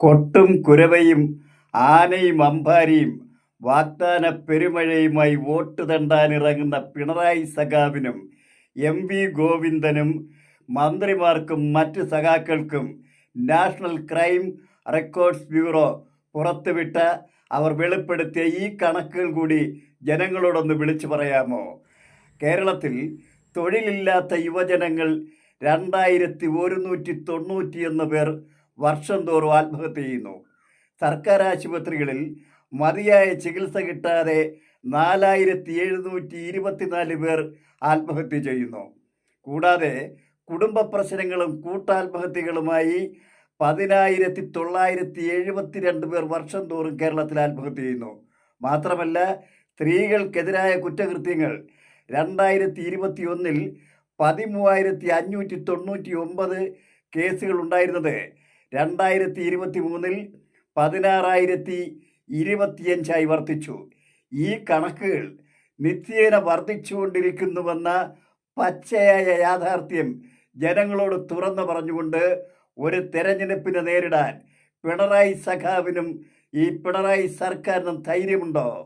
കൊട്ടും കുരവയും ആനയും അമ്പാരിയും വാഗ്ദാന പെരുമഴയുമായി വോട്ട് തണ്ടാനിറങ്ങുന്ന പിണറായി സഖാവിനും എം വി ഗോവിന്ദനും മന്ത്രിമാർക്കും മറ്റ് സഖാക്കൾക്കും നാഷണൽ ക്രൈം റെക്കോർഡ്സ് ബ്യൂറോ പുറത്തുവിട്ട അവർ വെളിപ്പെടുത്തിയ ഈ കണക്കുകൾ കൂടി ജനങ്ങളോടൊന്ന് വിളിച്ചു പറയാമോ? കേരളത്തിൽ തൊഴിലില്ലാത്ത യുവജനങ്ങൾ രണ്ടായിരത്തി ഒരുന്നൂറ്റി തൊണ്ണൂറ്റിയൊന്ന് പേർ വർഷം തോറും ആത്മഹത്യ ചെയ്യുന്നു. സർക്കാർ ആശുപത്രികളിൽ മതിയായ ചികിത്സ കിട്ടാതെ നാലായിരത്തി എഴുന്നൂറ്റി ഇരുപത്തിനാല് പേർ ആത്മഹത്യ ചെയ്യുന്നു. കൂടാതെ കുടുംബ പ്രശ്നങ്ങളും കൂട്ടാത്മഹത്യകളുമായി പതിനായിരത്തി തൊള്ളായിരത്തി എഴുപത്തിരണ്ട് പേർ വർഷം തോറും കേരളത്തിൽ ആത്മഹത്യ ചെയ്യുന്നു. മാത്രമല്ല സ്ത്രീകൾക്കെതിരായ കുറ്റകൃത്യങ്ങൾ രണ്ടായിരത്തി ഇരുപത്തി ഒന്നിൽ പതിമൂവായിരത്തി അഞ്ഞൂറ്റി തൊണ്ണൂറ്റി ഒമ്പത് കേസുകൾ ഉണ്ടായിരുന്നത് രണ്ടായിരത്തി ഇരുപത്തി മൂന്നിൽ പതിനാറായിരത്തി ഇരുപത്തിയഞ്ചായി വർദ്ധിച്ചു. ഈ കണക്കുകൾ നിത്യേന വർദ്ധിച്ചുകൊണ്ടിരിക്കുന്നുവെന്ന പച്ചയായ യാഥാർത്ഥ്യം ജനങ്ങളോട് തുറന്നു പറഞ്ഞുകൊണ്ട് ഒരു തെരഞ്ഞെടുപ്പിനെ നേരിടാൻ പിണറായി സഖാവിനും ഈ പിണറായി സർക്കാരിനും ധൈര്യമുണ്ടോ?